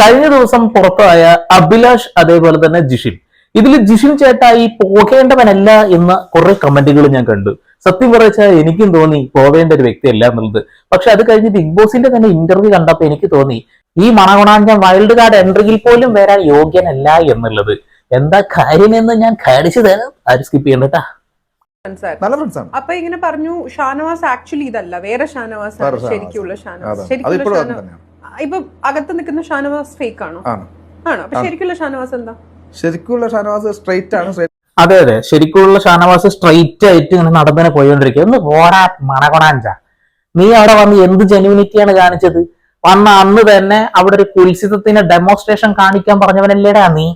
കഴിഞ്ഞ ദിവസം പുറത്തായ അഭിലാഷ് അതേപോലെ തന്നെ ജിഷിൻ. ഇതിൽ ജിഷിൻ ചേട്ടായി ഈ പോകേണ്ടവനല്ല എന്ന കുറെ കമന്റുകൾ ഞാൻ കണ്ടു. സത്യം പറച്ചാൽ എനിക്കും തോന്നി പോവേണ്ട ഒരു വ്യക്തിയല്ല എന്നുള്ളത്. പക്ഷെ അത് കഴിഞ്ഞ് ബിഗ് ബോസിന്റെ തന്നെ ഇന്റർവ്യൂ കണ്ടപ്പോ എനിക്ക് തോന്നി ഈ മണകുണാന്റെ വൈൽഡ് കാർഡ് എൻട്രിയിൽ പോലും വരാൻ യോഗ്യനല്ല എന്നുള്ളത്. എന്താ കാര്യമെന്ന് ഞാൻ കാണിച്ചു തരാം. ആരും സ്കിപ്പ് ചെയ്യണ്ടട്ടാ മനസ്സിലായി ഫ്രണ്ട്സ് ആണ്. അപ്പൊ ഇങ്ങനെ പറഞ്ഞു ഷാനവാസ് ആക്ച്വലി ഇതല്ല. വേറെ ഷാനവാസ് ആണ് ശരിക്കുള്ള ഷാനവാസ്. ശരിക്കുള്ള ഷാനവാസ്. ഇപ്പൊ അകത്ത് നിൽക്കുന്ന ഷാനവാസ് ഫേക്ക് ആണോ. ആണോ? ശരിക്കുള്ള ഷാനവാസ് എന്താ? ശരിക്കുള്ള ഷാനവാസ് സ്ട്രൈറ്റ് ആണ്. അതെ അതെ. ശരിക്കുള്ള ഷാനവാസ് സ്ട്രൈറ്റ് ആയിട്ട് ഇങ്ങനെ നടന്നിനെ പോയിക്കൊണ്ടിരിക്കുക ഒന്ന് മണകൊണാഞ്ച. നീ അവിടെ വന്ന് എന്ത് ജെനുവിനിറ്റിയാണ് കാണിച്ചത്? വന്ന അന്ന് തന്നെ അവിടെ ഒരു കുൽസിതത്തിന്റെ ഡെമോൺസ്ട്രേഷൻ കാണിക്കാൻ പറഞ്ഞവനല്ലേടാ നീ?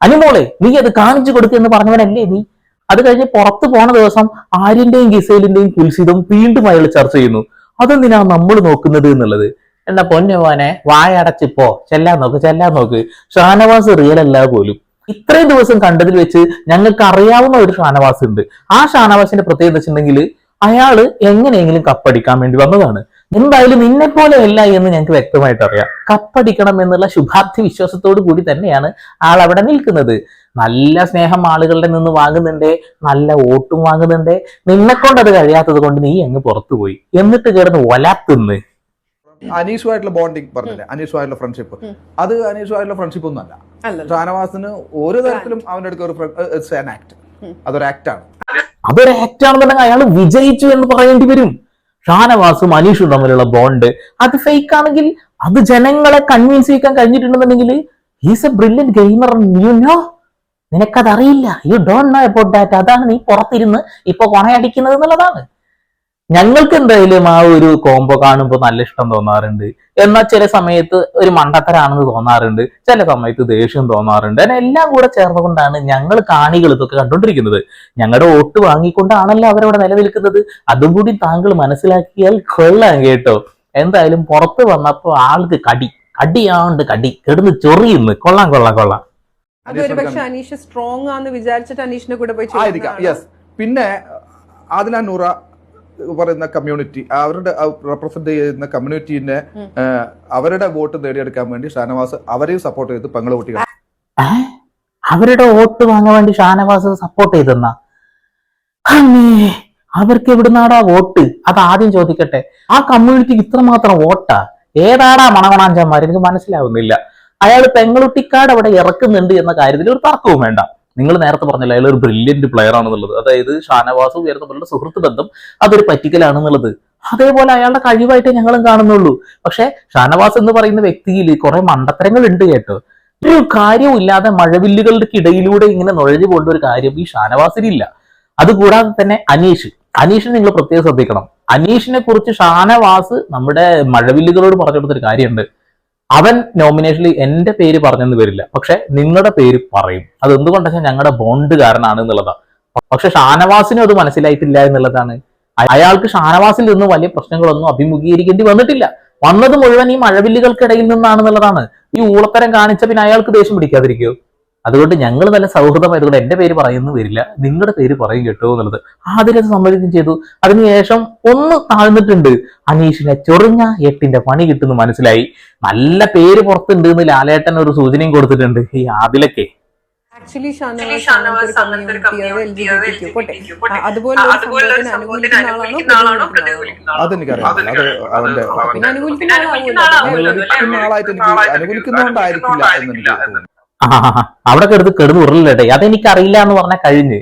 അനുമോളെ നീ അത് കാണിച്ചു കൊടുക്കുമെന്ന് പറഞ്ഞവനല്ലേ നീ? അത് കഴിഞ്ഞ് പുറത്തു പോണ ദിവസം ആര്യന്റെയും ഗിസൈലിന്റെയും കുൽസിതം വീണ്ടും അയാൾ ചർച്ച ചെയ്യുന്നു. അതെന്തിനാ നമ്മൾ നോക്കുന്നത് എന്നുള്ളത്? എന്നാ പൊന്നുമോനെ വായടച്ചിപ്പോ ചെല്ലാൻ നോക്ക് ചെല്ലാൻ നോക്ക്. ഷാനവാസ് റിയൽ അല്ല പോലും. ഇത്രയും ദിവസം കണ്ടതിൽ വെച്ച് ഞങ്ങൾക്ക് അറിയാവുന്ന ഒരു ഷാനവാസ് ഉണ്ട്. ആ ഷാനവാസിന്റെ പ്രത്യേകത വെച്ചിട്ടുണ്ടെങ്കിൽ അയാൾ എങ്ങനെയെങ്കിലും കപ്പടിക്കാൻ വേണ്ടി വന്നതാണ്. എന്തായാലും നിന്നെ പോലെ അല്ല എന്ന് ഞങ്ങൾക്ക് വ്യക്തമായിട്ട് അറിയാം. കപ്പടിക്കണം എന്നുള്ള ശുഭാപ്തി വിശ്വാസത്തോടു കൂടി തന്നെയാണ് ആൾ അവിടെ നിൽക്കുന്നത്. നല്ല സ്നേഹം ആളുകളുടെ നിന്ന് വാങ്ങുന്നുണ്ട്. നല്ല ഓട്ടും വാങ്ങുന്നുണ്ട്. നിന്നെ കൊണ്ട് അത് കഴിയാത്തത് കൊണ്ട് നീ അങ്ങ് പുറത്തു പോയി എന്നിട്ട് കിടന്ന് ഒലാത്തുന്ന്. അനീഷുമായിട്ടുള്ള ബോണ്ടിങ് പറഞ്ഞില്ലേ? അനീഷുമായിട്ടുള്ള ഫ്രണ്ട്ഷിപ്പ്. അത് അനീഷുമായിട്ടുള്ള ഫ്രണ്ട്ഷിപ്പ് ഒന്നും അല്ല ഷാനവാസിന് ഒരു തരത്തിലും അവന്റെ അടുക്ക ഒരു ഇറ്റ്സ് ആൻ ആക്ട്. അതൊരു ആക്ട് ആണ്. അതൊരു ആക്ട് ആണെന്നുണ്ടെങ്കിൽ അയാൾ വിജയിച്ചു എന്ന് പറയേണ്ടി വരും. ഷാനവാസും അനീഷും തമ്മിലുള്ള ബോണ്ട് അത് ഫേക്ക് ആണെങ്കിൽ അത് ജനങ്ങളെ കൺവിൻസ് ചെയ്യാൻ കഴിഞ്ഞിട്ടുണ്ടെന്നുണ്ടെങ്കിൽ he's a brilliant gamer you know നിനക്കതറിയില്ല. You don't know about that അതാണ് നീ പുറത്തിരുന്ന് ഇപ്പൊ കൊണയടിക്കുന്നത് എന്നുള്ളതാണ്. ഞങ്ങൾക്ക് എന്തായാലും ആ ഒരു കോംബോ കാണുമ്പോൾ നല്ല ഇഷ്ടം തോന്നാറുണ്ട്. എന്നാൽ ചില സമയത്ത് ഒരു മണ്ടത്തരാണെന്ന് തോന്നാറുണ്ട്. ചില സമയത്ത് ദേഷ്യം തോന്നാറുണ്ട്. അതിനെ എല്ലാം കൂടെ ചേർന്നുകൊണ്ടാണ് ഞങ്ങൾ കാണികൾ ഇതൊക്കെ കണ്ടുകൊണ്ടിരിക്കുന്നത്. ഞങ്ങളുടെ വോട്ട് വാങ്ങിക്കൊണ്ടാണല്ലോ അവരവിടെ നിലനിൽക്കുന്നത്. അതും കൂടി താങ്കൾ മനസ്സിലാക്കിയാൽ കൊള്ളാം കേട്ടോ. എന്തായാലും പുറത്ത് വന്നപ്പോ ആൾക്ക് കടി. കടിയാണ്ട് കടി. കിടന്ന് ചൊറിയുന്നു. കൊള്ളാം കൊള്ളാം കൊള്ളാം. പക്ഷെ അനീഷ് സ്ട്രോങ് ആണെന്ന് വിചാരിച്ചിട്ട് അനീഷിന്റെ കൂടെ പോയി പിന്നെ ആദില നൂറ പറയുന്ന കമ്മ്യൂണിറ്റി അവരുടെ റെപ്രസെന്റ് ചെയ്യുന്ന കമ്മ്യൂണിറ്റീനെ അവരുടെ വോട്ട് നേടിയെടുക്കാൻ വേണ്ടി ഷാനവാസ് അവരെയും സപ്പോർട്ട് ചെയ്ത് പെങ്ങളെ വോട്ട് അവരുടെ വോട്ട് വാങ്ങാൻ വേണ്ടി ഷാനവാസ് സപ്പോർട്ട് ചെയ്തെന്ന? അവർക്ക് എവിടുന്നാടാ വോട്ട്? അത് ആദ്യം ചോദിക്കട്ടെ. ആ കമ്മ്യൂണിറ്റിക്ക് ഇത്രമാത്രം വോട്ടാ? ഏതാടാ മണമണാഞ്ചന്മാർ എനിക്ക് മനസ്സിലാവുന്നില്ല. അയാൾ പെങ്ങളുട്ടിക്കാട് അവിടെ ഇറക്കുന്നുണ്ട് എന്ന കാര്യത്തിൽ ഒരു തർക്കവും വേണ്ട. നിങ്ങൾ നേരത്തെ പറഞ്ഞില്ല അയാൾ ഒരു ബ്രില്യന്റ് പ്ലെയർ ആണെന്നുള്ളത്. അതായത് ഷാനവാസും ഉയർന്ന തമ്മിലുള്ള സുഹൃത്ത് ബന്ധം അതൊരു പറ്റിക്കലാണെന്നുള്ളത്. അതേപോലെ അയാളുടെ കഴിവായിട്ട് ഞങ്ങളും കാണുന്നുള്ളൂ. പക്ഷെ ഷാനവാസ് എന്ന് പറയുന്ന വ്യക്തിയിൽ കുറെ മണ്ടത്തരങ്ങൾ ഉണ്ട് കേട്ടോ. ഒരു കാര്യവും ഇല്ലാതെ മഴവില്ലുകളുടെ ഇടയിലൂടെ ഇങ്ങനെ നുഴഞ്ഞു പോകേണ്ട ഒരു കാര്യം ഈ ഷാനവാസിനില്ല. അതുകൂടാതെ തന്നെ അനീഷ്. അനീഷിനെ നിങ്ങൾ പ്രത്യേകം ശ്രദ്ധിക്കണം. അനീഷിനെ കുറിച്ച് ഷാനവാസ് നമ്മുടെ മഴവില്ലുകളോട് പറഞ്ഞു കൊടുത്തൊരു കാര്യമുണ്ട്. അവൻ നോമിനേഷനിൽ എന്റെ പേര് പറഞ്ഞെന്ന് വരില്ല പക്ഷെ നിങ്ങളുടെ പേര് പറയും. അത് എന്തുകൊണ്ടാ ഞങ്ങളുടെ ബോണ്ട് കാരണമാണ് എന്നുള്ളതാണ് പക്ഷെ ഷാനവാസിനും അത് മനസ്സിലായിട്ടില്ല എന്നുള്ളതാണ്. അയാൾക്ക് ഷാനവാസിൽ നിന്ന് വലിയ പ്രശ്നങ്ങളൊന്നും അഭിമുഖീകരിക്കേണ്ടി വന്നിട്ടില്ല. വന്നത് മുഴുവൻ ഈ മഴവില്ലുകൾക്കിടയിൽ നിന്നാണെന്നുള്ളതാണ്. ഈ ഊളത്തരം കാണിച്ച പിന്നെ അയാൾക്ക് ദേഷ്യം പിടിക്കാതിരിക്കോ? അതുകൊണ്ട് ഞങ്ങൾ നല്ല സൗഹൃദമായതുകൊണ്ട് എന്റെ പേര് പറയുന്നു വരില്ല. നിങ്ങളുടെ പേര് പറയും കേട്ടോ എന്നുള്ളത്. ആദ്യം അത് സമ്മതിക്കും ചെയ്തു. അതിനുശേഷം ഒന്ന് താഴ്ന്നിട്ടുണ്ട്. അനീഷിനെ ചൊറിഞ്ഞ എട്ടിന്റെ പണി കിട്ടുന്നു മനസ്സിലായി. നല്ല പേര് പുറത്തുണ്ട് എന്ന് ലാലേട്ടൻ ഒരു സൂചനയും കൊടുത്തിട്ടുണ്ട്. ഈ ആദിലൊക്കെ. ആക്ച്വലി അതുപോലെ അനുകൂലിക്കുന്ന ആളാണോ പ്രതികൂലിക്കുന്ന ആളാണോ? അതെനിക്കറിയാം. അത് അവന്റെ പിന്നെ അനുകൂലിക്കുന്ന ആളാവുമല്ലോ അനുകൂലിക്കുന്ന ആളായിട്ട് എനിക്ക് അനുകൂലിക്കുന്നതുകൊണ്ടായിരിക്കില്ല എന്ന് എനിക്ക് തോന്നുന്നു. അവിടെ കെടുത്ത് കെടുന്ന് അതെനിക്ക് അറിയില്ല എന്ന് പറഞ്ഞാൽ കഴിഞ്ഞ്.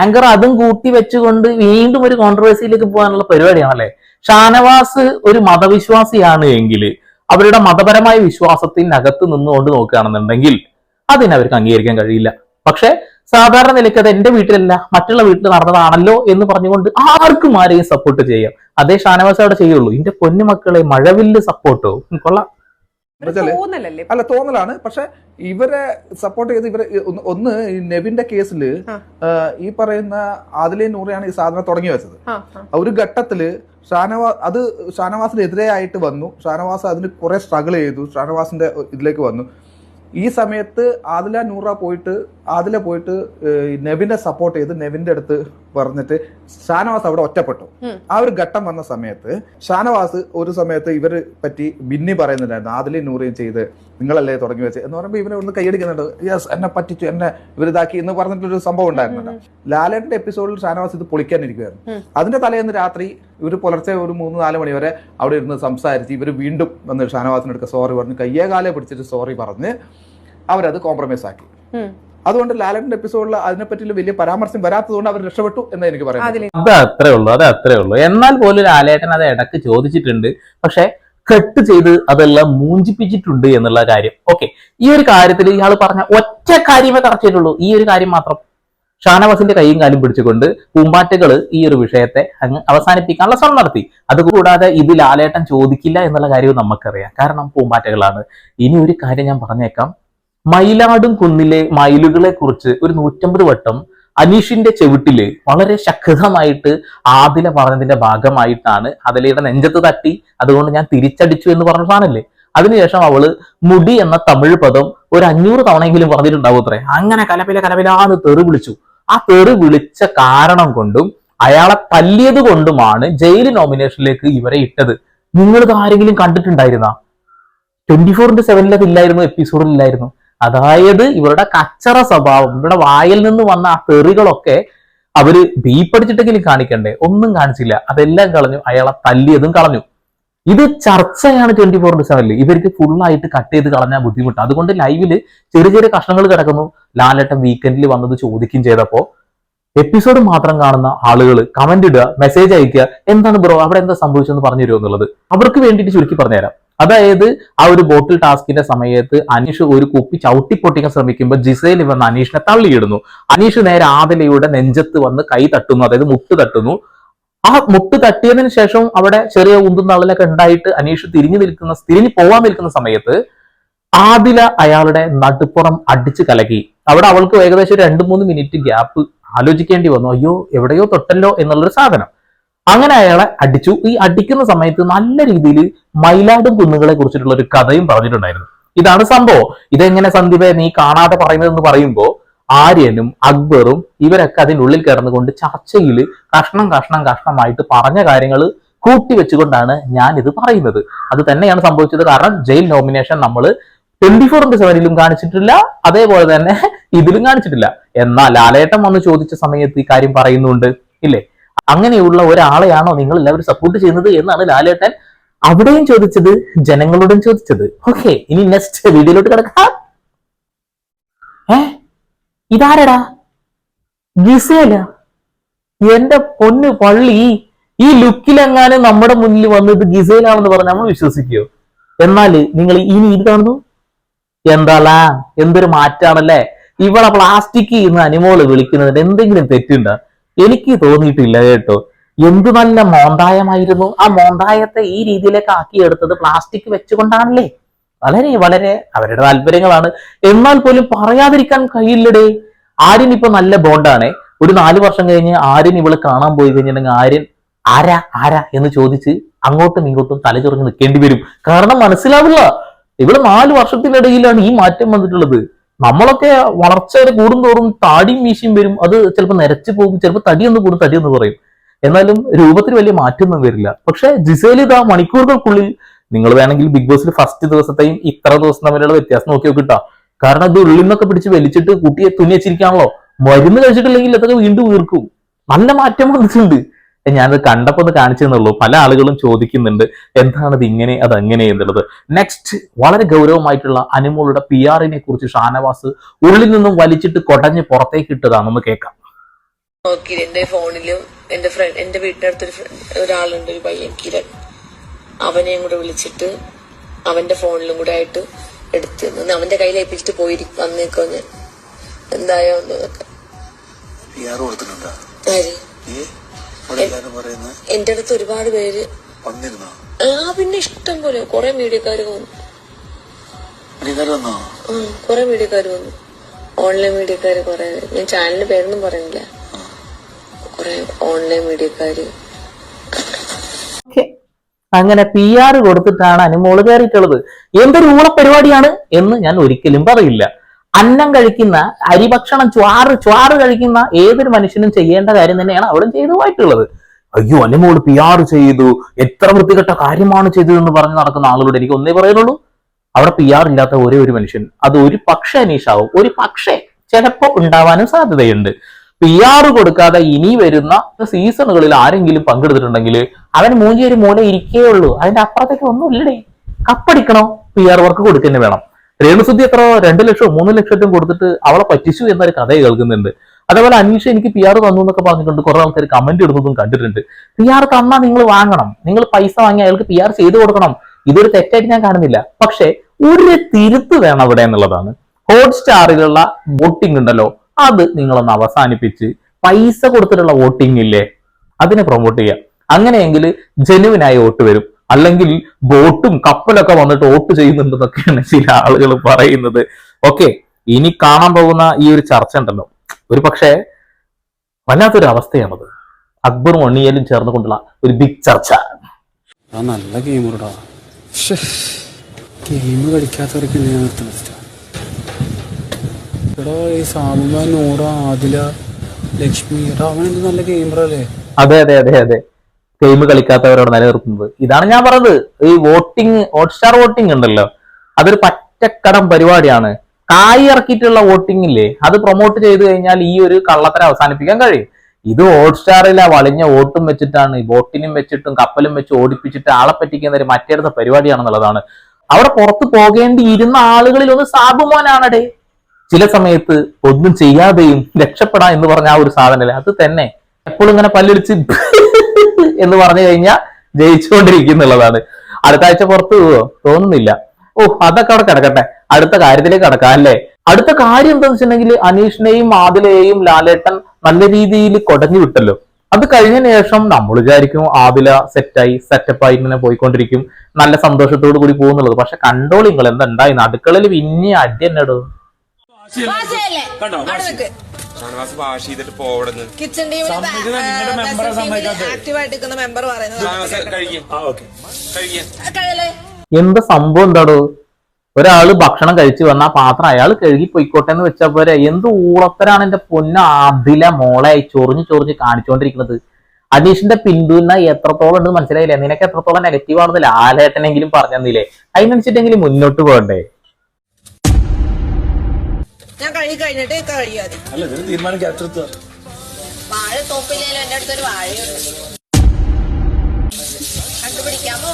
ആങ്കർ അതും കൂട്ടി വെച്ചുകൊണ്ട് വീണ്ടും ഒരു കോൺട്രവേഴ്സിയിലേക്ക് പോകാനുള്ള പരിപാടിയാണല്ലേ? ഷാനവാസ് ഒരു മതവിശ്വാസിയാണ് എങ്കിൽ അവരുടെ മതപരമായ വിശ്വാസത്തിനകത്ത് നിന്നുകൊണ്ട് നോക്കുകയാണെന്നുണ്ടെങ്കിൽ അതിനെ അവർക്ക് അംഗീകരിക്കാൻ കഴിയില്ല. പക്ഷെ സാധാരണ നിലയ്ക്ക് അത് എന്റെ വീട്ടിലല്ല. മറ്റുള്ള വീട്ടിൽ നടന്നതാണല്ലോ എന്ന് പറഞ്ഞുകൊണ്ട് ആർക്കും ആരെയും സപ്പോർട്ട് ചെയ്യാം. അതേ ഷാനവാസ് അവിടെ ചെയ്യുള്ളൂ. എന്റെ പൊന്നുമക്കളെ മഴവില്ല് സപ്പോർട്ടോ കൊള്ളാം. അല്ല തോന്നലാണ്. പക്ഷെ ഇവരെ സപ്പോർട്ട് ചെയ്ത് ഇവരെ ഒന്ന് നെവിന്റെ കേസിൽ ഈ പറയുന്ന ആദിലെ നൂറയാണ് ഈ സാധനം തുടങ്ങി വെച്ചത്. ഒരു ഘട്ടത്തിൽ ഷാനവാ അത് ഷാനവാസിനെതിരെ ആയിട്ട് വന്നു. ഷാനവാസ് അതിന് കുറെ സ്ട്രഗിൾ ചെയ്തു. ഷാനവാസിന്റെ ഇതിലേക്ക് വന്നു. ഈ സമയത്ത് ആദില നൂറ പോയിട്ട് ആദില പോയിട്ട് നെവിനെ സപ്പോർട്ട് ചെയ്ത് നെവിന്റെ അടുത്ത് പറഞ്ഞിട്ട് ഷാനവാസ് അവിടെ ഒറ്റപ്പെട്ടു. ആ ഒരു ഘട്ടം വന്ന സമയത്ത് ഷാനവാസ് ഒരു സമയത്ത് ഇവർ പറ്റി ബിന്നി പറയുന്നുണ്ടായിരുന്നു ആദിലി നൂറിയും ചെയ്ത് നിങ്ങളല്ലേ തുടങ്ങി വെച്ച്? എന്ന് പറയുമ്പോൾ ഇവനെ ഒന്ന് കൈയടിക്കുന്നുണ്ട് യെസ് എന്നെ പറ്റിച്ചു എന്നെ ഇവരിതാക്കി എന്ന് പറഞ്ഞിട്ടൊരു സംഭവം ഉണ്ടായിരുന്നുണ്ട്. ലാലേട്ടന്റെ എപ്പിസോഡിൽ ഷാനവാസ് ഇത് പൊളിക്കാനിരിക്കുകയായിരുന്നു. അതിന്റെ തലേന്ന് രാത്രി ഇവർ പുലർച്ചെ ഒരു മൂന്ന് നാല് മണി വരെ അവിടെ ഇരുന്ന് സംസാരിച്ച് ഇവർ വീണ്ടും വന്ന് ഷാനവാസിനെടുക്ക സോറി പറഞ്ഞ് കയ്യേ കാലേ പിടിച്ചിട്ട് സോറി പറഞ്ഞ് അവരത് കോംപ്രമൈസ് ആക്കി. അതുകൊണ്ട് ലാലേട്ടന്റെ എപ്പിസോഡിൽ അതിനെപ്പറ്റി വലിയ പരാമർശം വരാത്തതുകൊണ്ട് അവർ രക്ഷപ്പെട്ടു എന്ന് എനിക്ക് പറയാം അത് അത്രേ ഉള്ളൂ അത് അത്രേ ഉള്ളൂ. എന്നാൽ പോലും ലാലേട്ടൻ അത് ഇടയ്ക്ക് ചോദിച്ചിട്ടുണ്ട്. പക്ഷെ കട്ട് ചെയ്ത് അതെല്ലാം മൂഞ്ചിപ്പിച്ചിട്ടുണ്ട് എന്നുള്ള കാര്യം. ഓക്കെ ഈ ഒരു കാര്യത്തിൽ ഇയാൾ പറഞ്ഞ ഒറ്റ കാര്യമേ തറച്ചിട്ടുള്ളൂ ഈ ഒരു കാര്യം മാത്രം. ഷാനവാസിന്റെ കൈയും കാലും പിടിച്ചുകൊണ്ട് പൂമ്പാറ്റകൾ ഈ ഒരു വിഷയത്തെ അങ്ങ് അവസാനിപ്പിക്കാനുള്ള ശ്രമം നടത്തി. അതുകൂടാതെ ഇത് ലാലേട്ടൻ ചോദിക്കില്ല എന്നുള്ള കാര്യവും നമുക്കറിയാം. കാരണം പൂമ്പാറ്റകളാണ്. ഇനി ഒരു കാര്യം ഞാൻ പറഞ്ഞേക്കാം. മയിലാടും കുന്നിലെ മയിലുകളെ കുറിച്ച് ഒരു നൂറ്റമ്പത് വട്ടം അനീഷിന്റെ ചെവിട്ടിൽ വളരെ ശക്തമായിട്ട് ആദില പറഞ്ഞതിന്റെ ഭാഗമായിട്ടാണ് അതിലയുടെ നെഞ്ചത്ത് തട്ടി. അതുകൊണ്ട് ഞാൻ തിരിച്ചടിച്ചു എന്ന് പറഞ്ഞ സാധനല്ലേ? അതിനുശേഷം അവൾ മുടി എന്ന തമിഴ് പദം ഒരു അഞ്ഞൂറ് തവണയെങ്കിലും പറഞ്ഞിട്ടുണ്ടാവും അത്രേ. അങ്ങനെ കലപില കലപിലാന്ന് തെറി വിളിച്ചു. ആ തെറി വിളിച്ച കാരണം കൊണ്ടും അയാളെ തല്ലിയത് കൊണ്ടുമാണ് ജയിൽ നോമിനേഷനിലേക്ക് ഇവരെ ഇട്ടത്. നിങ്ങളിത് ആരെങ്കിലും കണ്ടിട്ടുണ്ടായിരുന്ന? ട്വന്റി ഫോർ ഇന്റു സെവനിൽ അത് ഇല്ലായിരുന്നു എപ്പിസോഡിൽ ഇല്ലായിരുന്നു. അതായത് ഇവരുടെ കച്ചറ സ്വഭാവം ഇവരുടെ വായിൽ നിന്ന് വന്ന ആ തെറികളൊക്കെ അവർ ഭീപ്പടിച്ചിട്ടെങ്കിലും കാണിക്കണ്ടേ? ഒന്നും കാണിച്ചില്ല. അതെല്ലാം കളഞ്ഞു. അയാളെ തല്ലിയതും കളഞ്ഞു. ഇത് ചർച്ചയാണ് ട്വന്റി ഫോർ ഇന്റു സെവനിൽ ഇവർക്ക് ഫുള്ളായിട്ട് കട്ട് ചെയ്ത് കളഞ്ഞാൽ ബുദ്ധിമുട്ട്. അതുകൊണ്ട് ലൈവിൽ ചെറിയ ചെറിയ കഷ്ണങ്ങൾ കിടക്കുന്നു. ലാലേട്ടൻ വീക്കെൻഡിൽ വന്നത് ചോദിക്കും ചെയ്തപ്പോ എപ്പിസോഡ് മാത്രം കാണുന്ന ആളുകൾ കമന്റ് ഇടുക മെസ്സേജ് അയക്കുക എന്താണ് ബ്രോ അവിടെ എന്താ സംഭവിച്ചെന്ന് പറഞ്ഞു തരുമോ എന്നുള്ളത്? അവർക്ക് വേണ്ടിയിട്ട് ചുരുക്കി പറഞ്ഞുതരാം. അതായത് ആ ഒരു ബോട്ടിൽ ടാസ്കിന്റെ സമയത്ത് അനീഷ് ഒരു കുപ്പി ചവിട്ടി പൊട്ടിക്കാൻ ശ്രമിക്കുമ്പോൾ ജിസേൽ വന്ന് അനീഷിനെ തള്ളിയിടുന്നു. അനീഷ് നേരെ ആദിലയുടെ നെഞ്ചത്ത് വന്ന് കൈ തട്ടുന്നു അതായത് മുട്ട് തട്ടുന്നു. ആ മുട്ട് തട്ടിയതിനു ശേഷം അവിടെ ചെറിയ ഉന്തും തള്ളലൊക്കെ ഉണ്ടായിട്ട് അനീഷ് തിരിഞ്ഞു നിൽക്കുന്ന തിരിഞ്ഞു പോവാൻ നിൽക്കുന്ന സമയത്ത് ആദില അയാളുടെ നടുപ്പുറം അടിച്ച് കലക്കി. അവിടെ അവൾക്ക് ഏകദേശം രണ്ട് മൂന്ന് മിനിറ്റ് ഗ്യാപ്പ് ആലോചിക്കേണ്ടി വന്നു. അയ്യോ എവിടെയോ തൊട്ടല്ലോ എന്നുള്ളൊരു സാധനം. അങ്ങനെ അയാളെ അടിച്ചു. ഈ അടിക്കുന്ന സമയത്ത് നല്ല രീതിയിൽ മയിലാടും കുന്നുകളെ കുറിച്ചിട്ടുള്ള ഒരു കഥയും പറഞ്ഞിട്ടുണ്ടായിരുന്നു. ഇതാണ് സംഭവം. ഇതെങ്ങനെ സന്ദീപെ നീ കാണാതെ പറയുന്നതെന്ന് പറയുമ്പോൾ ആര്യനും അക്ബറും ഇവരൊക്കെ അതിനുള്ളിൽ കിടന്നുകൊണ്ട് ചർച്ചയിൽ കഷ്ണം കഷ്ണം കഷ്ണമായിട്ട് പറഞ്ഞ കാര്യങ്ങൾ കൂട്ടി വെച്ചുകൊണ്ടാണ് ഞാൻ ഇത് പറയുന്നത്. അത് തന്നെയാണ് സംഭവിച്ചത്. കാരണം ജയിൽ നോമിനേഷൻ നമ്മൾ ട്വന്റി ഫോർ ഇന്റു സെവനിലും കാണിച്ചിട്ടില്ല അതേപോലെ തന്നെ ഇതിലും കാണിച്ചിട്ടില്ല. എന്നാൽ ലാലേട്ടം വന്ന് ചോദിച്ച സമയത്ത് ഈ കാര്യം പറയുന്നുണ്ട്. ഇല്ലേ? അങ്ങനെയുള്ള ഒരാളെയാണോ നിങ്ങൾ എല്ലാവരും സപ്പോർട്ട് ചെയ്യുന്നത് എന്നാണ് ലാലേട്ടൻ അവിടെയും ചോദിച്ചത് ജനങ്ങളോടും ചോദിച്ചത്. ഓക്കെ ഇനി നെക്സ്റ്റ് വീഡിയോയിലോട്ട് കിടക്കാം. ഏ? ഇതാരടാ? ഗിസേല എന്റെ പൊന്നു പള്ളി ഈ ലുക്കിലെങ്ങാനും നമ്മുടെ മുന്നിൽ വന്നത് ഗിസേലാണെന്ന് പറഞ്ഞ് നമ്മൾ വിശ്വസിക്കുമോ എന്നാൽ നിങ്ങൾ ഇനി ഇത് കാണുന്നു? എന്താ എന്തൊരു മാറ്റാണല്ലേ? ഇവളെ പ്ലാസ്റ്റിക് ഇന്ന് അനിമോൾ വിളിക്കുന്നതിന് എന്തെങ്കിലും തെറ്റുണ്ടോ? എനിക്ക് തോന്നിയിട്ടില്ല കേട്ടോ. എന്ത് നല്ല മോന്തായമായിരുന്നു. ആ മോന്തായത്തെ ഈ രീതിയിലേക്ക് ആക്കിയെടുത്തത് പ്ലാസ്റ്റിക് വെച്ചുകൊണ്ടാണല്ലേ? വളരെ വളരെ അവരുടെ താല്പര്യങ്ങളാണ്. എന്നാൽ പോലും പറയാതിരിക്കാൻ കഴിയില്ലടേ. ആര്യൻ ഇപ്പൊ നല്ല ബോണ്ടാണ്. ഒരു നാല് വർഷം കഴിഞ്ഞ് ആര്യൻ ഇവൾ കാണാൻ പോയി കഴിഞ്ഞിട്ടുണ്ടെങ്കിൽ ആര്യൻ ആരാ ആരാ? എന്ന് ചോദിച്ച് അങ്ങോട്ടും ഇങ്ങോട്ടും തലചൊറിഞ്ഞ് നിൽക്കേണ്ടി വരും. കാരണം മനസ്സിലാവില്ല. ഇവൾ നാല് വർഷത്തിനിടയിലാണ് ഈ മാറ്റം വന്നിട്ടുള്ളത്. നമ്മളൊക്കെ വളർച്ച കൂടുന്തോറും താടിയും മീശയും വരും. അത് ചിലപ്പോൾ നിരച്ചു പോകും. ചിലപ്പോൾ തടിയൊന്ന് കൂടും. തടിയൊന്ന് പറയും എന്നാലും രൂപത്തിൽ വലിയ മാറ്റമൊന്നും വരില്ല. പക്ഷെ ജിസേൽ ഇതാ മണിക്കൂറുകൾക്കുള്ളിൽ നിങ്ങൾ വേണമെങ്കിൽ ബിഗ് ബോസിൽ ഫസ്റ്റ് ദിവസത്തെയും ഇത്ര ദിവസം തമ്മിലുള്ള വ്യത്യാസം നോക്കി നോക്കിട്ടാ കാരണം ഇത് ഉള്ളിൽ നിന്നൊക്കെ പിടിച്ച് വലിച്ചിട്ട് കുട്ടിയെ തുന്നിയച്ചിരിക്കാണല്ലോ മരുന്ന് കഴിച്ചിട്ടില്ലെങ്കിൽ അതൊക്കെ വീണ്ടും വീർക്കും. നല്ല മാറ്റം വന്നിട്ടുണ്ട്. ഞാനത് കണ്ടപ്പോൾ ഒന്ന് കാണിച്ചെന്നുള്ളൂ. പല ആളുകളും ചോദിക്കുന്നുണ്ട് എന്താണത് ഇത് ഇങ്ങനെ അത് അങ്ങനെ എന്നുള്ളത്? നെക്സ്റ്റ് വളരെ ഗൗരവമായിട്ടുള്ള അനുമോളുടെ പി ആറിനെ കുറിച്ച് ഷാനവാസ് ഉള്ളിൽ നിന്നും വലിച്ചിട്ട് കൊടഞ്ഞ് പുറത്തേക്ക് ഇട്ടതാണ് ഒന്ന് കേൾക്കാം. നോക്കി എന്റെ ഫോണിലും എന്റെ ഫ്രണ്ട് എന്റെ വീട്ടിനടുത്തൊരു അടുത്തൊരു ഒരാളുണ്ട് ഒരു പയ്യൻ കിരൺ. അവനെയും കൂടെ വിളിച്ചിട്ട് അവന്റെ ഫോണിലും കൂടെ ആയിട്ട് എടുത്ത് നിന്ന് അവന്റെ കയ്യിൽ ഏൽപ്പിച്ചിട്ട് പോയി വന്നേക്കോ ഞാൻ. എന്തായോ എന്നൊക്കെ എന്റെ അടുത്ത് ഒരുപാട് പേര് വന്നിരുന്നോ? ആ പിന്നെ ഇഷ്ടം പോലെ. കുറെ മീഡിയക്കാര് വന്നു. കുറെ മീഡിയക്കാര് വന്നു. ഓൺലൈൻ മീഡിയക്കാര് കുറെ. ഞാൻ ചാനലിന്റെ പേരൊന്നും പറയുന്നില്ല. കുറെ ഓൺലൈൻ മീഡിയക്കാര്. ഓക്കെ. അങ്ങനെ പി ആർ കൊടുത്തിട്ടാണ് അനുമോൾ കയറിയിട്ടുള്ളത്. എന്തൊരു ഊള പരിപാടിയാണ് എന്ന് ഞാൻ ഒരിക്കലും പറയില്ല. അന്നം കഴിക്കുന്ന അരിഭക്ഷണം ചാറ് ചാറ് കഴിക്കുന്ന ഏതൊരു മനുഷ്യനും ചെയ്യേണ്ട കാര്യം തന്നെയാണ് അവിടെ ചെയ്തു പോയിട്ടുള്ളത് അയ്യോ മോൾ പി ആർ ചെയ്തു. എത്ര വൃത്തികെട്ട കാര്യമാണ് ചെയ്തതെന്ന് പറഞ്ഞ് നടക്കുന്ന ആളുകളോട് എനിക്ക് ഒന്നേ പറയുന്നുള്ളൂ അവിടെ പി ആർ ഇല്ലാത്ത ഒരേ ഒരു മനുഷ്യൻ. അത് ഒരു പക്ഷേ അനീഷാവും. ഒരു പക്ഷേ ചിലപ്പോ ഉണ്ടാവാനും സാധ്യതയുണ്ട്. പി ആർ കൊടുക്കാതെ ഇനി വരുന്ന സീസണുകളിൽ ആരെങ്കിലും പങ്കെടുത്തിട്ടുണ്ടെങ്കിൽ അവൻ മൂഞ്ചി ഒരു മൂല ഇരിക്കേ ഉള്ളൂ അതിന്റെ അപ്പുറത്തേക്ക് ഒന്നും ഇല്ലടേ. കപ്പടിക്കണോ? പി ആർ വർക്ക് കൊടുക്കുന്നത് വേണം. രേണുസുദ്ധി എത്ര രണ്ട് ലക്ഷം മൂന്ന് ലക്ഷത്തും കൊടുത്തിട്ട് അവളെ പറ്റിച്ചു എന്നൊരു കഥ കേൾക്കുന്നുണ്ട്. അതേപോലെ അനീഷ എനിക്ക് പി ആർ തന്നു എന്നൊക്കെ പറഞ്ഞിട്ടുണ്ട്. കുറെ ആൾക്കാർ കമന്റ് ഇടുന്നതും കണ്ടിട്ടുണ്ട്. പി ആർ തന്നാൽ നിങ്ങൾ വാങ്ങണം. നിങ്ങൾ പൈസ വാങ്ങി അയാൾക്ക് പി ആർ ചെയ്ത് കൊടുക്കണം. ഇതൊരു തെറ്റായിട്ട് ഞാൻ കാണുന്നില്ല. പക്ഷെ ഒരു തിരുത്ത് വേണം അവിടെ എന്നുള്ളതാണ്. ഹോട്ട്സ്റ്റാറിലുള്ള വോട്ടിംഗ് ഉണ്ടല്ലോ. അത് നിങ്ങളൊന്ന് അവസാനിപ്പിച്ച് പൈസ കൊടുത്തിട്ടുള്ള വോട്ടിംഗ് ഇല്ലേ? അതിനെ പ്രൊമോട്ട് ചെയ്യാം അങ്ങനെയെങ്കിൽ ജനുവിനായി വോട്ട് വരും. അല്ലെങ്കിൽ ബോട്ടും കപ്പലൊക്കെ വന്നിട്ട് വോട്ട് ചെയ്യുന്നുണ്ടെന്നൊക്കെയാണ് ചില ആളുകൾ പറയുന്നത്. ഓക്കെ ഇനി കാണാൻ പോകുന്ന ഈ ഒരു ചർച്ച ഉണ്ടല്ലോ. ഒരു പക്ഷേ വല്ലാത്തൊരു അവസ്ഥയാണത്. അക്ബറും ഒണ്ണിയലും ചേർന്നുകൊണ്ടുള്ള ഒരു ബിഗ് ചർച്ച. നല്ല ഗെയിമറുടാ ഗെയിം കളിക്കാത്തവർക്ക് ഞാൻ നിർത്തുന്നത് എടാ ഈ സാമുമ നൂറ ആദില ലക്ഷ്മി എടാ അവൻ എന്ത് നല്ല ഗെയിമറല്ലേ അതെ അതെ അതെ അതെ. ഗെയിം കളിക്കാത്തവരോട് നിലനിർത്തുന്നത്. ഇതാണ് ഞാൻ പറഞ്ഞത്. ഈ വോട്ടിംഗ് ഹോട്ട്സ്റ്റാർ വോട്ടിംഗ് ഉണ്ടല്ലോ. അതൊരു പച്ചക്കടം പരിപാടിയാണ്. കായ് ഇറക്കിയിട്ടുള്ള വോട്ടിംഗ് ഇല്ലേ? അത് പ്രൊമോട്ട് ചെയ്തു കഴിഞ്ഞാൽ ഈ ഒരു കള്ളത്തരം അവസാനിപ്പിക്കാൻ കഴിയും. ഇത് ഹോട്ട്സ്റ്റാറിലെ വളിഞ്ഞ വോട്ടും വെച്ചിട്ടാണ്. ബോട്ടിനും വെച്ചിട്ടും കപ്പലും വെച്ച് ഓടിപ്പിച്ചിട്ട് ആളെ പറ്റിക്കുന്ന ഒരു മറ്റേടുത്ത പരിപാടിയാണെന്നുള്ളതാണ്. അവിടെ പുറത്തു പോകേണ്ടിയിരുന്ന ആളുകളിൽ ഒന്ന് സാബുമോനാണടേ ചില സമയത്ത് ഒന്നും ചെയ്യാതെയും രക്ഷപ്പെടാം എന്ന് പറഞ്ഞ ആ ഒരു സാധനല്ലേ? അത് തന്നെ. എപ്പോഴും ഇങ്ങനെ പല്ലിടിച്ച് എന്ന് പറഞ്ഞു കഴിഞ്ഞാൽ ജയിച്ചുകൊണ്ടിരിക്കുന്നുള്ളതാണ്. അടുത്ത ആഴ്ച പുറത്തു പോവോ? തോന്നുന്നില്ല. ഓ അതൊക്കെ അവിടെ കിടക്കട്ടെ. അടുത്ത കാര്യത്തിലേക്ക് കിടക്കാം അല്ലേ? അടുത്ത കാര്യം എന്താന്ന് വെച്ചിട്ടുണ്ടെങ്കിൽ അനീഷിനെയും ആദിലയെയും ലാലേട്ടൻ നല്ല രീതിയിൽ കൊടഞ്ഞു വിട്ടല്ലോ. അത് കഴിഞ്ഞ ശേഷം നമ്മൾ വിചാരിക്കും ആദില സെറ്റായി സെറ്റപ്പായി ഇങ്ങനെ പോയിക്കൊണ്ടിരിക്കും. നല്ല സന്തോഷത്തോടു കൂടി പോകുന്നുള്ളത്. പക്ഷെ കണ്ടോളിങ്ങൾ എന്താ ഉണ്ടായി അടുക്കളയിൽ പിന്നെ അടി തന്നെ ഷാനവാസ് വാഷ് ചെയ്തിട്ട് പോവടുന്ന് കിച്ചൺ ആക്റ്റീവായിട്ട് നിൽക്കുന്ന മെമ്പർ പറയുന്നത് എന്ത് സംഭവം എന്താടോ? ഒരാൾ ഭക്ഷണം കഴിച്ചു വന്ന ആ പാത്രം അയാൾ കഴുകി പോയിക്കോട്ടെ എന്ന് വെച്ചാ പോരെ. എന്ത് ഊളത്തരാണ് എന്റെ പൊന്ന ആദില മോളെ ചൊറിഞ്ഞ് ചൊറിഞ്ഞ് കാണിച്ചുകൊണ്ടിരിക്കുന്നത് അനീഷിന്റെ പിന്തുന്ന എത്രത്തോളം ഉണ്ട് മനസ്സിലായില്ലേ? നിനക്ക് എത്രത്തോളം നെഗറ്റീവ് ആണെന്ന് ലാലേട്ടനെങ്കിലും പറഞ്ഞു തന്നില്ലേ അതിനനുസരിച്ചെങ്കിലും മുന്നോട്ട് പോകണ്ടേ? ഞാൻ കഴുകി കഴിഞ്ഞിട്ട് കഴിയാതെ അല്ല ഇതിന് തീരുമാനം വാഴ തോപ്പില്ലല്ലോ എന്റെ അടുത്തൊരു വാഴയുണ്ട്. കണ്ടുപിടിക്കാമോ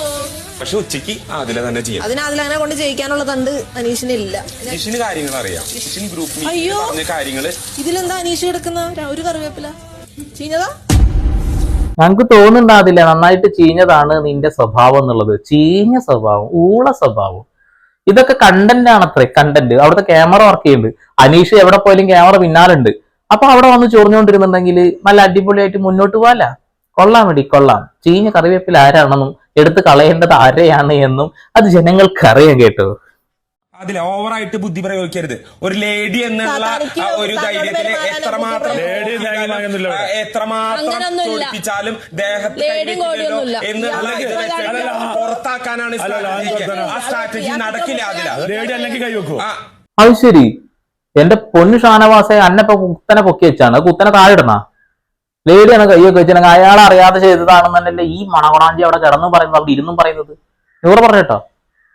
പക്ഷെ ഉച്ചയ്ക്ക് അതിലെ തന്നെ ചെയ്യാം. അതിന് അതിലങ്ങനെ കൊണ്ട് ജയിക്കാനുള്ള തണ്ട് അനീഷിനില്ല. അനീഷിന് കാര്യങ്ങൾ അറിയാം. നിഷിൻ ഗ്രൂപ്പ് അയ്യോ. പറഞ്ഞ കാര്യങ്ങൾ. ഇതിലെന്താ അനീഷ് കിടക്കുന്ന ഒരു കറിവേപ്പില. ചീഞ്ഞതാ? ഞങ്ങക്ക് തോന്നുന്നുണ്ടാതില്ല നന്നായിട്ട് ചീഞ്ഞതാണ് നിന്റെ സ്വഭാവം എന്നുള്ളത്. ചീഞ്ഞ സ്വഭാവം ഊള സ്വഭാവം. ഇതൊക്കെ കണ്ടന്റ് ആണ് അത്രേ കണ്ടന്റ് അവിടുത്തെ ക്യാമറ വർക്ക് ചെയ്യുന്നുണ്ട് അനീഷ് എവിടെ പോയാലും ക്യാമറ പിന്നാലുണ്ട്. അപ്പൊ അവിടെ വന്ന് ചൊറിഞ്ഞുകൊണ്ടിരുന്നുണ്ടെങ്കിൽ നല്ല അടിപൊളിയായിട്ട് മുന്നോട്ട് പോകാല കൊള്ളാം വേണ്ടി കൊള്ളാം. ചീഞ്ഞ കറിവേപ്പിൽ ആരാണെന്നും എടുത്ത് കളയേണ്ടത് ആരെയാണ് എന്നും അത് ജനങ്ങൾക്ക് അറിയാൻ കേട്ടോ. അതിൽ ഓവറായിട്ട് ബുദ്ധി പ്രയോഗിക്കരുത്. ഒരു ലേഡി എന്നുള്ള ആ ഒരു ധൈര്യത്തിൽ ധൈര്യത്തിൽ എത്രമാത്രം എത്രമാത്രം. ചോദിപ്പിച്ചാലും ദേഹത്ത്. എന്നുള്ള പുറത്താക്കാനാണ് ആ സ്ട്രാറ്റജി നടക്കില്ല അതില. അത് ശരി. എന്റെ പൊന്നു ഷാനവാസെ അന്നപ്പൊ കുത്തനെ പൊക്കി വെച്ചാണ്. കുത്തനെ താഴെ ഇടണ. ലേഡിയാണ് കയ്യൊക്കെ വെച്ചിട്ടുണ്ടെങ്കിൽ അയാൾ അറിയാതെ ചെയ്തതാണെന്നല്ലേ ഈ മണകൊണാഞ്ചി അവിടെ കിടന്നു പറയുന്നത് അവിടെ ഇരുന്നും പറയുന്നത്. നൂറ് പറഞ്ഞേട്ടോ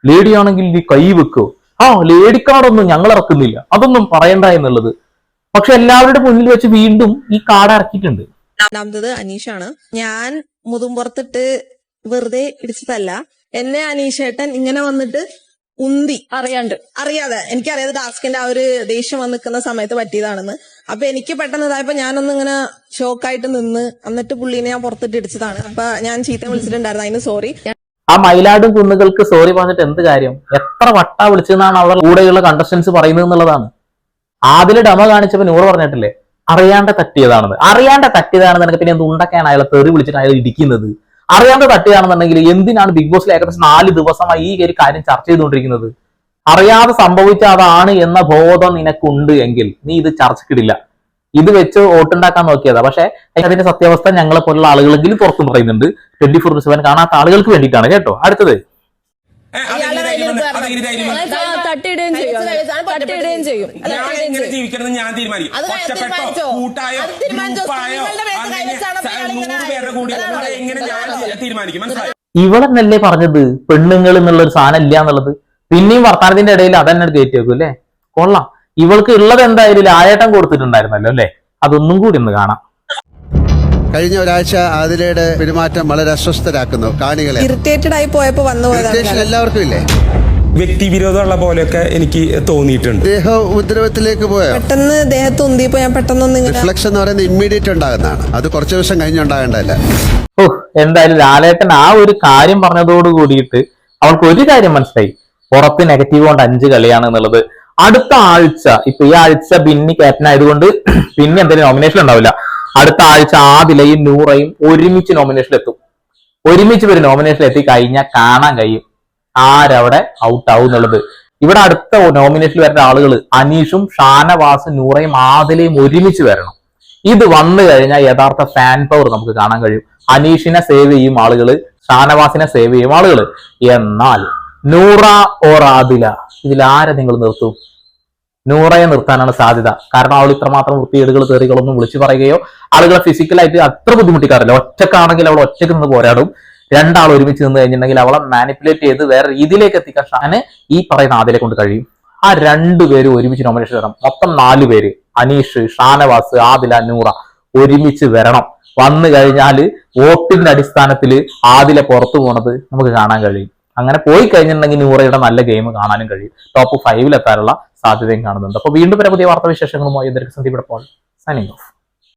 ലേഡിയാണെങ്കിൽ ആണെങ്കിൽ ഈ കൈ വെക്കോ. ആ ലേഡി കാർഡൊന്നും ഞങ്ങൾ ഇറക്കുന്നില്ല. അതൊന്നും പറയണ്ട എന്നുള്ളത്. പക്ഷെ എല്ലാവരുടെ മുന്നിൽ വെച്ച് വീണ്ടും ഈ കാർഡ് ഇറക്കിയിട്ടുണ്ട്. രണ്ടാമത്തത് അനീഷാണ്. ഞാൻ മുതുമ്പുറത്തിട്ട് വെറുതെ ഇടിച്ചതല്ല. എന്നെ അനീഷേട്ടൻ ഇങ്ങനെ വന്നിട്ട് ഉന്തി അറിയാണ്ട്. അറിയാതെ. എനിക്കറിയാതെ ടാസ്കിന്റെ ആ ഒരു ദേഷ്യം വന്ന് നിൽക്കുന്ന സമയത്ത് പറ്റിയതാണെന്ന്. അപ്പൊ എനിക്ക് പെട്ടെന്ന് ഇതായപ്പോ ഞാനൊന്ന് ഇങ്ങനെ ഷോക്കായിട്ട് നിന്ന് എന്നിട്ട് പുള്ളീനെ ഞാൻ പുറത്തിട്ട് ഇടിച്ചതാണ്. അപ്പൊ ഞാൻ ചീത്ത വിളിച്ചിട്ടുണ്ടായിരുന്നു. അതിന് സോറി ആ മയിലാടും കുന്നുകൾക്ക് സോറി പറഞ്ഞിട്ട് എന്ത് കാര്യം? എത്ര വട്ട വിളിച്ചെന്നാണ് അവർ കൂടെയുള്ള കണ്ടസ്റ്റൻസ് പറയുന്നത് എന്നുള്ളതാണ്. ആദ്യം ഡമ കാണിച്ചപ്പോൾ നൂറ് പറഞ്ഞിട്ടില്ലേ? അറിയാണ്ട് തട്ടിയതാണെന്ന്. അറിയാണ്ട് തട്ടിയതാണെന്നുണ്ടെങ്കിൽ പിന്നെ എന്ത് ഉണ്ടൊക്കെയാണ് അയാളെ തെറി വിളിച്ചിട്ട് അയാൾ ഇടിക്കുന്നത്? അറിയാണ്ട് തട്ടിയതാണെന്നുണ്ടെങ്കിൽ എന്തിനാണ് ബിഗ് ബോസിൽ ഏകദേശം നാല് ദിവസമായി ഈ ഒരു കാര്യം ചർച്ച ചെയ്തുകൊണ്ടിരിക്കുന്നത്? അറിയാതെ സംഭവിച്ച അതാണ് എന്ന ബോധം നിനക്കുണ്ട് എങ്കിൽ നീ ഇത് ചർച്ചക്കിടില്ല ഇത് വെച്ച് വോട്ടുണ്ടാക്കാൻ നോക്കിയതാ. പക്ഷെ അതിന്റെ സത്യാവസ്ഥ ഞങ്ങളെ പോലുള്ള ആളുകളെങ്കിലും പുറത്തും പറയുന്നുണ്ട്. ട്വന്റി ഫോർ സെവൻ കാണാത്ത ആളുകൾക്ക് വേണ്ടിയിട്ടാണ് കേട്ടോ. അടുത്തത്? തട്ടിയിടുകയും ചെയ്യും. തട്ടിയിടുകയും ചെയ്യും. ഞാൻ. ജീവിക്കണം തീരുമാനിക്കും ഒറ്റപ്പെട്ടോ? കൂട്ടായോ നൂറ് പേരുടെ കൂടി എങ്ങനെ ഞാൻ തീരുമാനിക്കും? മനസ്സിലായോ? ഇവളെന്നല്ലേ പറഞ്ഞത്? പെണ്ണുങ്ങൾ എന്നുള്ള ഒരു സാധനം ഇല്ല എന്നുള്ളത്. പിന്നെയും വർത്താനത്തിന്റെ ഇടയിൽ അതന്നെ കയറ്റി വെക്കും അല്ലേ? കൊള്ളാം. ഇവൾക്ക് ഉള്ളത് എന്തായാലും ലായേട്ടൻ കൊടുത്തിട്ടുണ്ടായിരുന്നല്ലോ അല്ലേ? അതൊന്നും കൂടി ഒന്ന് കാണാം. കഴിഞ്ഞ ഒരാഴ്ച ആതിലയുടെ പെരുമാറ്റം വളരെ അസ്വസ്ഥരാക്കുന്നു. കാണികളെ. ഇറിറ്റേറ്റഡ് ആയി പോയപ്പോ വന്നു ഇറിറ്റേഷൻ എല്ലാവർക്കും ഇല്ലേ? വ്യക്തിവിരോധമുള്ള പോലെയൊക്കെ എനിക്ക് തോന്നിയിട്ടുണ്ട്. ദേഹ ഉപദ്രവത്തിലേക്ക് പോയ? പെട്ടെന്ന് ദേഹത്ത് ഉന്തിയപ്പോ ഞാൻ പെട്ടെന്നൊന്ന് ഇങ്ങനെ റിഫ്ലക്സ് എന്ന് പറയുന്നത് ഇമ്മീഡിയറ്റ് ഉണ്ടാകുന്നതാണ്. അത് കുറച്ച് ദിവസം കഴിഞ്ഞുണ്ടാകേണ്ടതല്ല ഓ എന്തായാലും ലാലേട്ടൻ ആ ഒരു കാര്യം പറഞ്ഞതോട് കൂടിയിട്ട് അവൾക്ക് ഒരു കാര്യം മനസ്സിലായി. പുറത്ത് നെഗറ്റീവ് കൊണ്ട് അഞ്ച് കളിയാണ് എന്നുള്ളത്. അടുത്ത ആഴ്ച ഇപ്പൊ ഈ ആഴ്ച ബിന്നി ക്യാപ്റ്റൻ ആയതുകൊണ്ട് പിന്നെ എന്തെങ്കിലും നോമിനേഷൻ ഉണ്ടാവില്ല. അടുത്ത ആഴ്ച ആദിലയും നൂറയും ഒരുമിച്ച് നോമിനേഷനിൽ എത്തും. ഒരുമിച്ച് ഒരു നോമിനേഷനിൽ എത്തി കഴിഞ്ഞാൽ കാണാൻ കഴിയും ആരവിടെ ഔട്ട് ആവും എന്നുള്ളത്. ഇവിടെ അടുത്ത നോമിനേഷനിൽ വരുന്ന ആളുകൾ അനീഷും ഷാനവാസും നൂറയും ആദിലയും ഒരുമിച്ച് വരണം. ഇത് വന്നു കഴിഞ്ഞാൽ യഥാർത്ഥ ഫാൻ പവർ നമുക്ക് കാണാൻ കഴിയും. അനീഷിനെ സേവ് ചെയ്യും ആളുകൾ ഷാനവാസിനെ സേവ് ചെയ്യും ആളുകൾ എന്നാൽ നൂറ ഓർ ആദില ഇതിൽ ആരെ നിങ്ങൾ നിർത്തും? നൂറയെ നിർത്താനാണ് സാധ്യത. കാരണം അവൾ ഇത്രമാത്രം വൃത്തികേടുകൾ തെറികളൊന്നും വിളിച്ചു പറയുകയോ ആളുകളെ ഫിസിക്കലായിട്ട് അത്ര ബുദ്ധിമുട്ടിക്കാറില്ല. ഒറ്റക്കാണെങ്കിൽ അവൾ ഒറ്റയ്ക്ക് നിന്ന് പോരാടും. രണ്ടാൾ ഒരുമിച്ച് നിന്ന് കഴിഞ്ഞിട്ടുണ്ടെങ്കിൽ അവളെ മാനിപ്പുലേറ്റ് ചെയ്ത് വേറെ രീതിയിലേക്ക് എത്തിക്കാൻ ഷാന് ഈ പറയുന്ന ആദിലെ കൊണ്ട് കഴിയും. ആ രണ്ടുപേരും ഒരുമിച്ച് നോമിനേഷൻ വരണം മൊത്തം നാല് പേര്. അനീഷ് ഷാനവാസ് ആദില നൂറ ഒരുമിച്ച് വരണം. വന്നു കഴിഞ്ഞാൽ വോട്ടിന്റെ അടിസ്ഥാനത്തിൽ ആദിലെ പുറത്തു പോണത് നമുക്ക് കാണാൻ കഴിയും. അങ്ങനെ പോയി കഴിഞ്ഞിട്ടുണ്ടെങ്കിൽ നൂറയുടെ നല്ല ഗെയിം കാണാനും കഴിയും. ടോപ്പ് ഫൈവിൽ എത്താനുള്ള സാധ്യതയും കാണുന്നുണ്ട്. അപ്പൊ വീണ്ടും വരെ പുതിയ വാർത്താ വിശേഷങ്ങളുമായി ഇവിടെ പോൾ സൈനിങ് ഓഫ്